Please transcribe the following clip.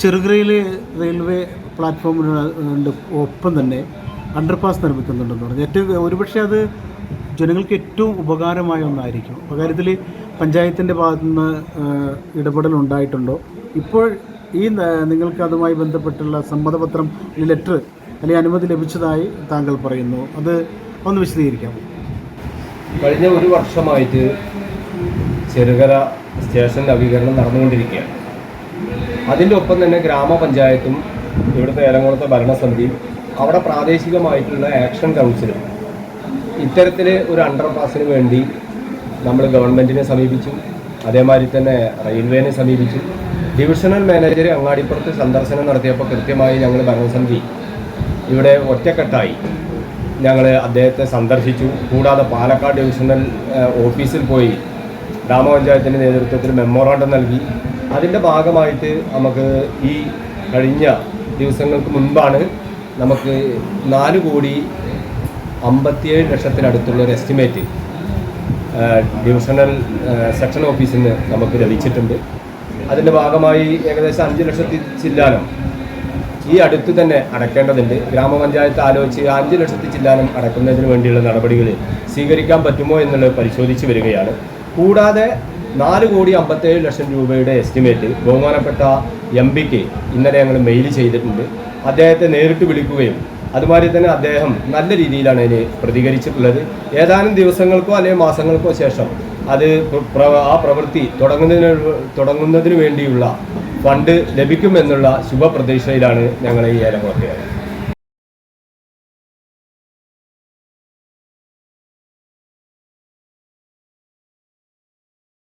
ചെറുകരയിലെ railway പ്ലാറ്റ്ഫോമിന് ഒപ്പം തന്നെ underpass നിർമ്മിക്കുന്നുണ്ടെന്ന് പറഞ്ഞു. ഏറ്റവും ഒരുപക്ഷെ അത് ജനങ്ങൾക്ക് ഏറ്റവും ഉപകാരമായ ഒന്നായിരിക്കും. അക്കാര്യത്തിൽ പഞ്ചായത്തിന്റെ ഭാഗത്ത് നിന്ന് ഇടപെടൽ ഉണ്ടായിട്ടുണ്ടോ? ഇപ്പോൾ ഈ നിങ്ങൾക്ക് അതുമായി ബന്ധപ്പെട്ടുള്ള സമ്മതപത്രം ലെറ്റർ അല്ലെങ്കിൽ അനുമതി ലഭിച്ചതായി താങ്കൾ പറയുന്നു. അത് ഒന്ന് വിശദീകരിക്കാമോ കഴിഞ്ഞ ഒരു വർഷമായിട്ട് ചെറുകര സ്റ്റേഷൻ നവീകരണം നടന്നുകൊണ്ടിരിക്കുകയാണ്. അതിന്റെ ഒപ്പം തന്നെ ഗ്രാമപഞ്ചായത്തും ഇവിടുത്തെ ഏലംകുളത്തെ ഭരണസമിതിയും അവിടെ പ്രാദേശികമായിട്ടുള്ള ആക്ഷൻ കൗൺസിലും ഇത്തരത്തിൽ ഒരു അണ്ടർപാസിന് വേണ്ടി നമ്മൾ ഗവൺമെന്റിനെ സമീപിച്ചു. അതേമാതിരി തന്നെ റെയിൽവേനെ സമീപിച്ചു. ഡിവിഷണൽ മാനേജർ അങ്ങാടിപ്പുറത്ത് സന്ദർശനം നടത്തിയപ്പോൾ കൃത്യമായി ഞങ്ങൾ ഭരണസമിതി ഇവിടെ ഒറ്റക്കെട്ടായി. ഞങ്ങൾ അദ്ദേഹത്തെ സന്ദർശിച്ചു. കൂടാതെ പാലക്കാട് ഡിവിഷണൽ ഓഫീസിൽ പോയി ഗ്രാമപഞ്ചായത്തിന്റെ നേതൃത്വത്തിൽ മെമ്മോറാണ്ടം നൽകി. അതിന്റെ ഭാഗമായിട്ട് നമുക്ക് ഈ കഴിഞ്ഞ ദിവസങ്ങൾക്ക് മുൻപാണ് നമുക്ക് നാല് കോടി അമ്പത്തിയേഴ് ലക്ഷത്തിനടുത്തുള്ള ഒരു എസ്റ്റിമേറ്റ് ഡിവിഷണൽ സെക്ഷൻ ഓഫീസിൽ നിന്ന് നമുക്ക് ലഭിച്ചിട്ടുണ്ട്. അതിന്റെ ഭാഗമായി ഏകദേശം അഞ്ച് ലക്ഷത്തി ചില്ലാനം ഈ അടുത്ത് തന്നെ അടക്കേണ്ടതുണ്ട്. ഗ്രാമപഞ്ചായത്ത് ആലോചിച്ച് അഞ്ച് ലക്ഷത്തി ചില്ലാനം അടക്കുന്നതിന് വേണ്ടിയുള്ള നടപടികൾ സ്വീകരിക്കാൻ പറ്റുമോ എന്നുള്ളത് പരിശോധിച്ച് വരികയാണ്. കൂടാതെ നാല് കോടി അമ്പത്തേഴ് ലക്ഷം രൂപയുടെ എസ്റ്റിമേറ്റ് ബഹുമാനപ്പെട്ട എം പിക്ക് ഇന്നലെ ഞങ്ങൾ മെയിൽ ചെയ്തിട്ടുണ്ട്. അദ്ദേഹത്തെ നേരിട്ട് വിളിക്കുകയും അതുമാതിരി തന്നെ അദ്ദേഹം നല്ല രീതിയിലാണ് അതിന് പ്രതികരിച്ചിട്ടുള്ളത്. ഏതാനും ദിവസങ്ങൾക്കോ അല്ലെങ്കിൽ മാസങ്ങൾക്കോ ശേഷം അത് ആ പ്രവൃത്തി തുടങ്ങുന്നതിന് തുടങ്ങുന്നതിന് വേണ്ടിയുള്ള ഫണ്ട് ലഭിക്കുമെന്നുള്ള ശുഭപ്രതീക്ഷയിലാണ് ഞങ്ങൾ ഈ ഏലം